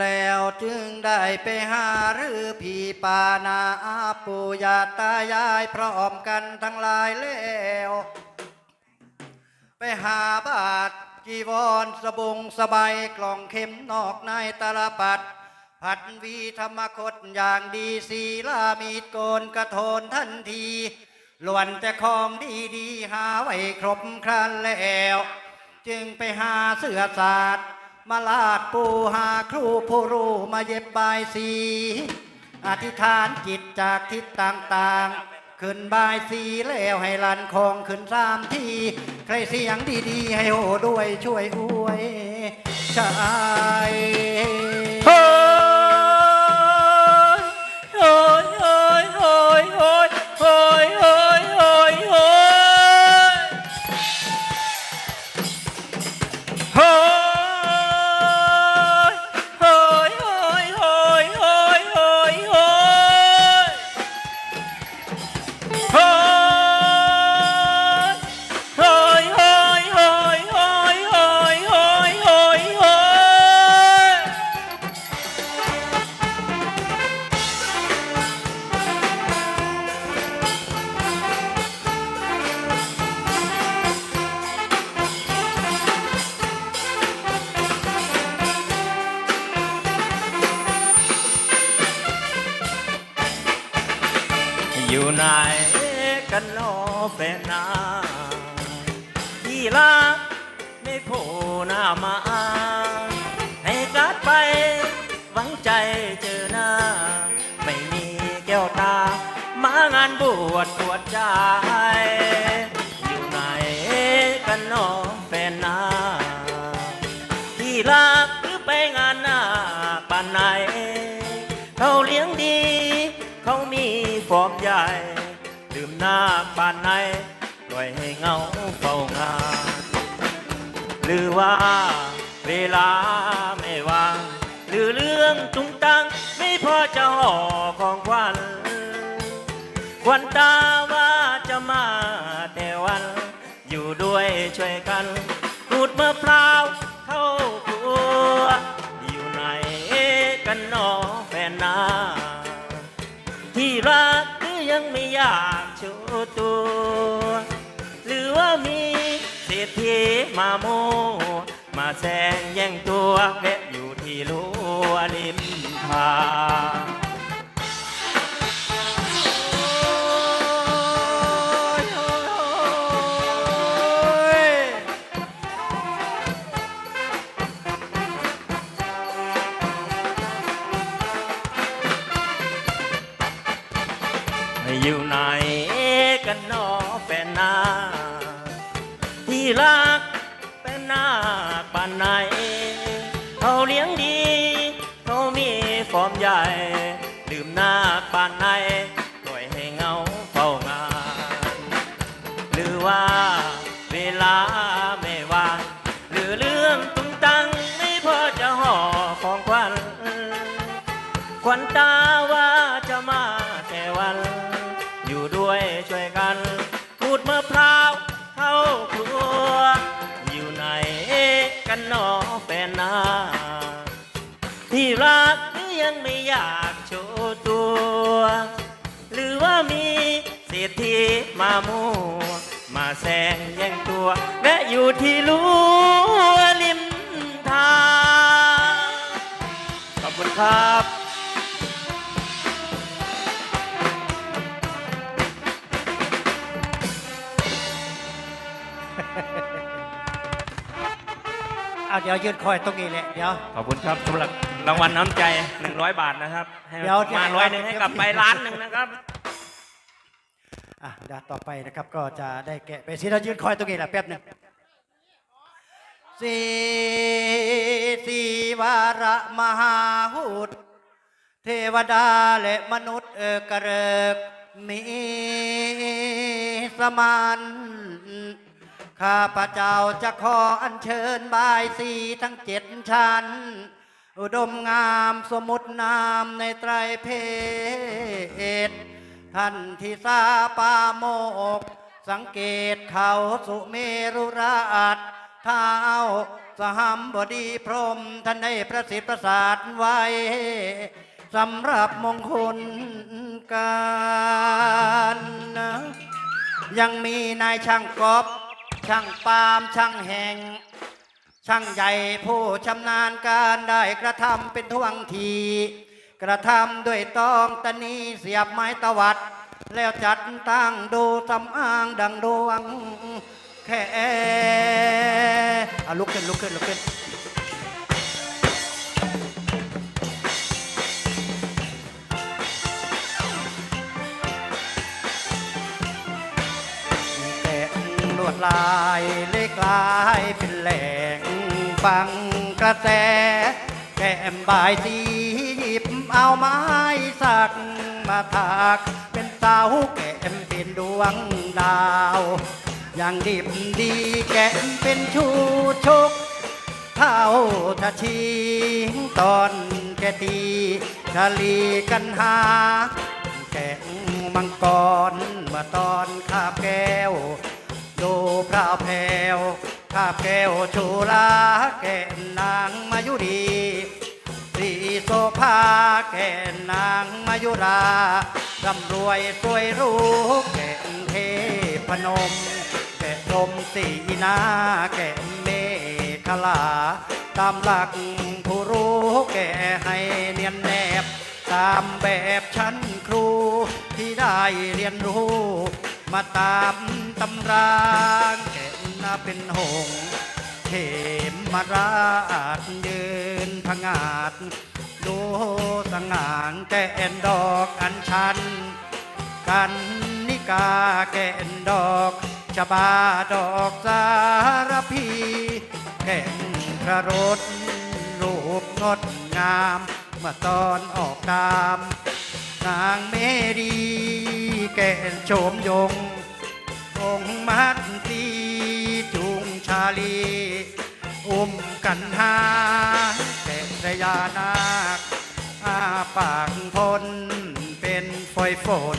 แล้วจึงได้ไปหารือพีปานาปูยาตายายพร้อมกันทั้งหลายแล้ว ไปหาบาทจีวรสบงสบายกล่องเข็มนอกในตาลปัด ผัดวีธรรมคตอย่างดีศีลามีดโกนกระโทนทันทีล้วนแต่ของดีดีๆหาไว้ครบครันแล้ว จึงไปหาเสื้อสาด มาลาดปูหาครูผู้รู้มาเย็บบายสี อธิษฐานจิตจากทิศต่างๆ ขึ้นบายสีแล้วให้ลันคองขึ้นสามที ใครเสียงดีๆ ให้โหด้วยช่วยอวยชาย ไหนกันนอแฟนนาที่รักไม่โผล่หน้ามา ให้กัดไปหวังใจเจอหน้า ไม่มีแก้วตา มางานบวชปวดใจอยู่ไหนกันนอ มหน้านไหนปล่อยให้เงาเฝ้างานหรือว่าเวลาไม่ว่าง หรือเรื่องจุงตัง ไม่พอจะห่อของขวัญควันตาว่าจะมาแต่วัน อยู่ด้วยช่วยกันรูดมะพร้าวเข้าครัวอยู่ไหนกันนอแฟนนาที่รักหรือยังไม่อยาก ตัว หรือว่ามีเศรษฐีมาโม มาแซงแย่งตัวแวะอยู่ที่ลัวริมทาง ว่า เวลาไม่ว่างหรือเรื่องตุ้งตังไม่พอจะห่อของขวัญขวัญตาว่าจะมาแต่วัน อยู่ด้วยช่วยกันขูดมะพร้าวเข้าครัว อยู่ไหนกันนอแฟนนาที่รักหรือยังไม่อยากโชว์ตัว หรือว่ามีเศรษฐีมามู มาแซงแย่งตัวและอยู่ที่ลัวริมทางขอบคุณครับเอาเดี๋ยวยืนคอยตรงนี้แหละเดี๋ยว ขอบคุณครับสำหรับรางวัลน้ำใจ 100 บาทนะครับให้เดี๋ยว มาร้อยหนึ่งให้กลับไปล้านหนึ่งนะครับ อะเดี๋ยวต่อไปนะครับก็จะได้แกะไปสิเรายืนคอยตรงนี้แหละแป๊บหนึงสีสีวาระมหาหุดเทวดาและมนุษย์เอกระเริกมีสมานข้าพระเจ้าจะขออัญเชิญบายสีทั้งเจ็ดชั้น อุดมงามสมุดนามในไตรเพศ ท่านที่ซาปาโมก สังเกตเขาสุเมรุราชเท้าสหัมบดีพรมท่านได้ประสิทธิ์ประสาทไว้สำหรับมงคลการนะยังมีนายช่างกอบ ช่างปามช่างแห่ง ช่างใหญ่ผู้ชำนาญการได้กระทำเป็นท่วงที กระทำด้วยตองตะนีเสียบไม้ตวัด แล้วจัดตั้งดูสำอางดังดวง แค่อะลุกขึ้นลุกขึ้นลุกขึ้นแกะลวดลายเล็กลายเป็นแหล่งฟังกระแสแก้มบายสี เอาไม้สักมาถักเป็นเสาแก้มเป็นดวงดาว อย่างดิบดีแก้มเป็นชูชกเท่าทะชีตอนแกตีชาลีกันหา แกงมังกรเมื่อตอนคาบแก้วดูพราวแพรวคาบแก้วชูลาแก่นางมายุรี โซภาแก่นางมายุราร่ำรวยสวยรู้แก่เทพนม แก่ชมสีนาแก่เมฆลา ตามหลักผู้รู้แก่ให้เนียนแนบ ตามแบบชั้นครูที่ได้เรียนรู้ มาตามตำราแก่นาเป็นหงส์เทมมาราชยืนพงาด ดูสง่างแก่นดอกอัญชัน กันนิกาแก่นดอกชบาดอกสารพีแก่นพระรถรูปงดงามเมื่อตอนออกตาม นางเมรีแก่นโฉมยงองมัดตีจุงชาลี อุ้มกันหา พระยานาคอาปากพนเป็นฝอยฝน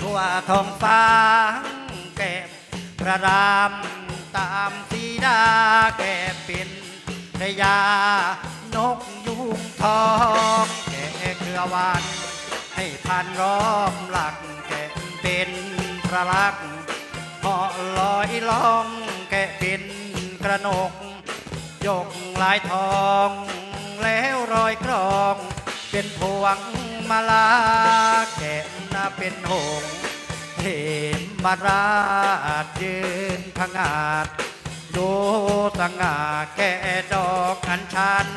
ทั่วทองฟ้าแก่พระรามตามสีดาแก่เป็นพระยานกยุงทองแก่เครือวันให้พันรอบหลักแก่เป็นพระลักษณ์เหาะลอยล่องแก่เป็นกระนก ยกลายทอง แล้วรอยกรอง เป็นพวงมาลาแก่นาเป็นหงเทมมาราชยืนพงาดดูสง่าแก่ดอกอัญชัน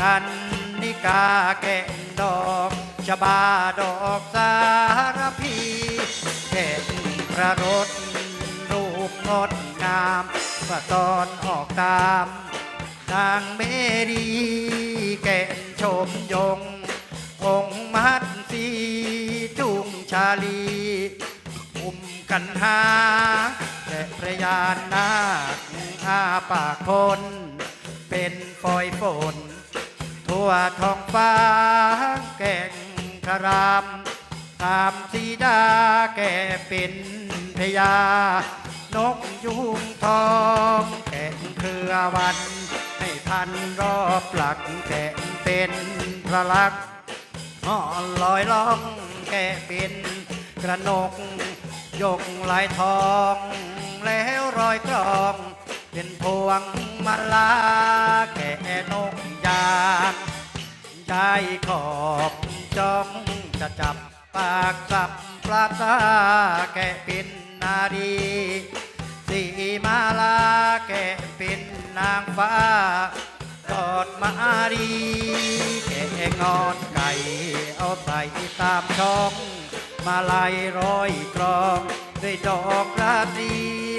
กันนิกาแก่ดอกชบาดอกสารพีแก่พระรถรูปงดงามเมื่อตอนออกตามนางเมรี ลีอุ้มกันหาและพระยานาคอาปากพนเป็นฝอยฝน ทั่วท้องฟ้าแก่งครามตามสีดาแก่เป็นพญานกยุงทองแก่งเครือวันให้พันรอบหลักแก่งเป็นพระลักษณ์ห่อลอยล่องแก่เป็น กระนก ยกลายทอง แล้วรอยกรอง เป็นพวงมาลาแก่นกยางใจขอบจ้องจะจับปากจับปลาตาแก่เป็นนารีสีมาลาแก่เป็นนางฟ้ากอดมารีแกะงอนไก่เอาใส่ตามช่อง มาลายร้อยกรองด้วยดอกราตรี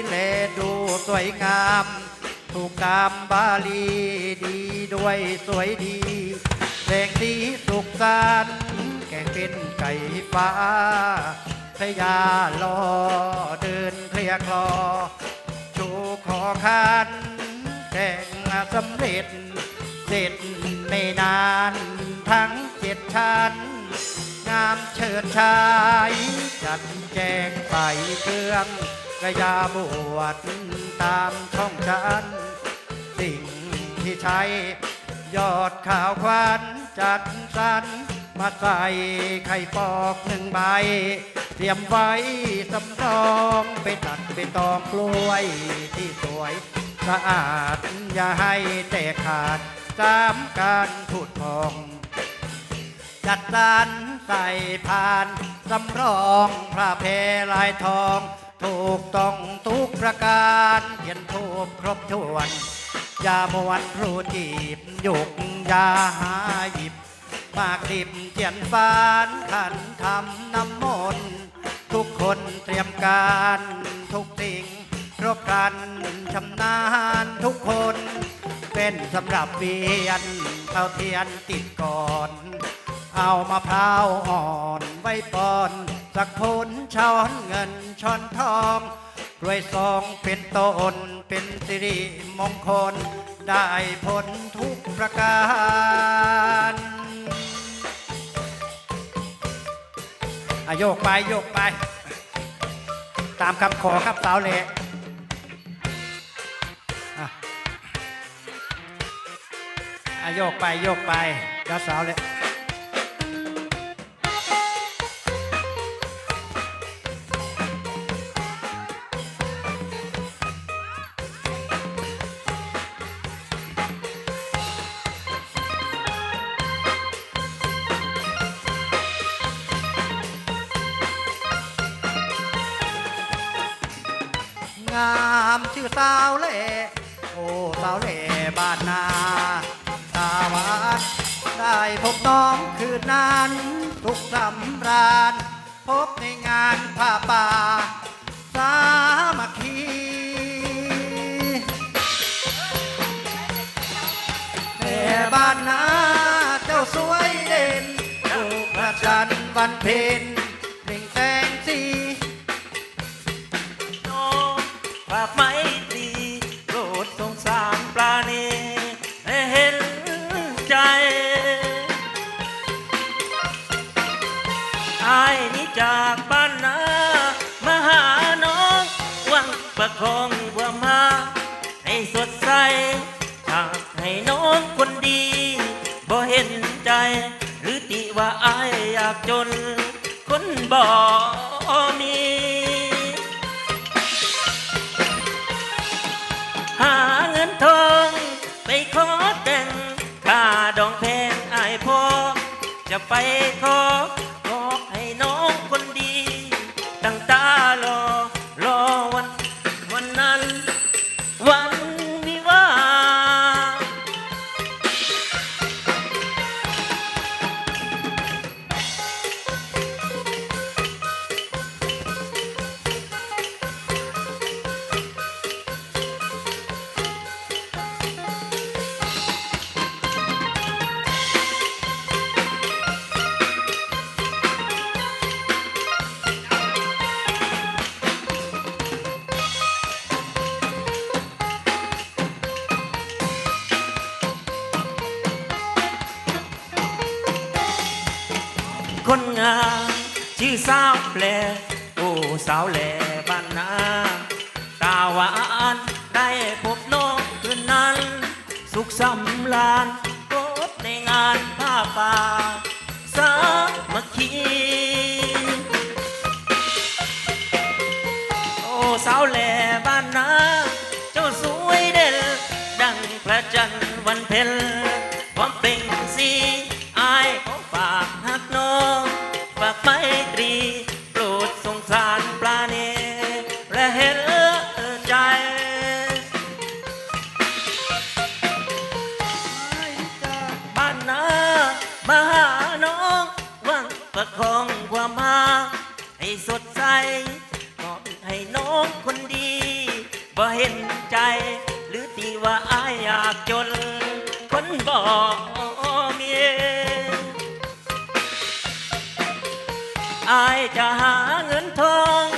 และดูสวยงาม ถูกตามบาลีดีด้วยสวยดีแสงสีสุขสันแกงเป็นไก่ฟ้าพยาลอเดินเคลียคลอชูขอคันแต่งสำเร็จ เสร็จไม่นานทั้งเจ็ดชั้น ดชายจัดแจงใส่เครื่องกระยาบวชตามช่องชันสีที่ใช้ ยอดข่าวควันจัดสรรมาใส่ไข่ปอกหนึ่งใบ เตรียมไว้สำรองไปตัดไปตองกล้วยที่สวยสะอาดอย่าให้แตกขาดสามการพูดพอง จัดสรร ใส่พานสำรองพระเพลายทอง ถูกต้องทุกประการเขียนทูบครบถ้วนอย่ามวนรูจีบยุกยาหาหยิบมากดิบเจียนฟานขันทำน้ำมนต์ทุกคนเตรียมการทุกสิ่งครบครันชำนาญทุกคน เป็นสำหรับเวียนเท่าเทียนติดก่อน เอามะพร้าวอ่อนไว้ปอน สักพ้นช้อนเงินช้อนทองกล้วยซองเป็นต้นเป็นสิริมงคล ได้ผลทุกประการอโยกไปโยกไป ตามคำขอครับสาวเละอะอะโยกไปโยกไปแล้วสาวเละามชื่อสาวเละโอ้สาวเละบ้านนาตาวานได้พบน้องคืนนั้น ทุกสำราญ พบในงานผ้าป่า สามัคคีแต่บ้านนาเจ้าสวยเด่นถูกพระจันทร์วันเพ็ญ ภาพไม่ดีโปรดสงสารปลาเนให้เห็นใจอายนี่จากบ้านนามาหาน้องวังประคอง ไปขอาวแหลโอ้สาวแหลบ้านนาตาหวานได้พบน้องคืนนั้น สุขสำราญโกดในงานผ้าป่าสามัคคีโอ้สาวแหล่บ้านนาเจ้าสวยเด่นดังพระจันทร์วันเพ็ญ จนคนบ่มีอายจะหาเงินทอง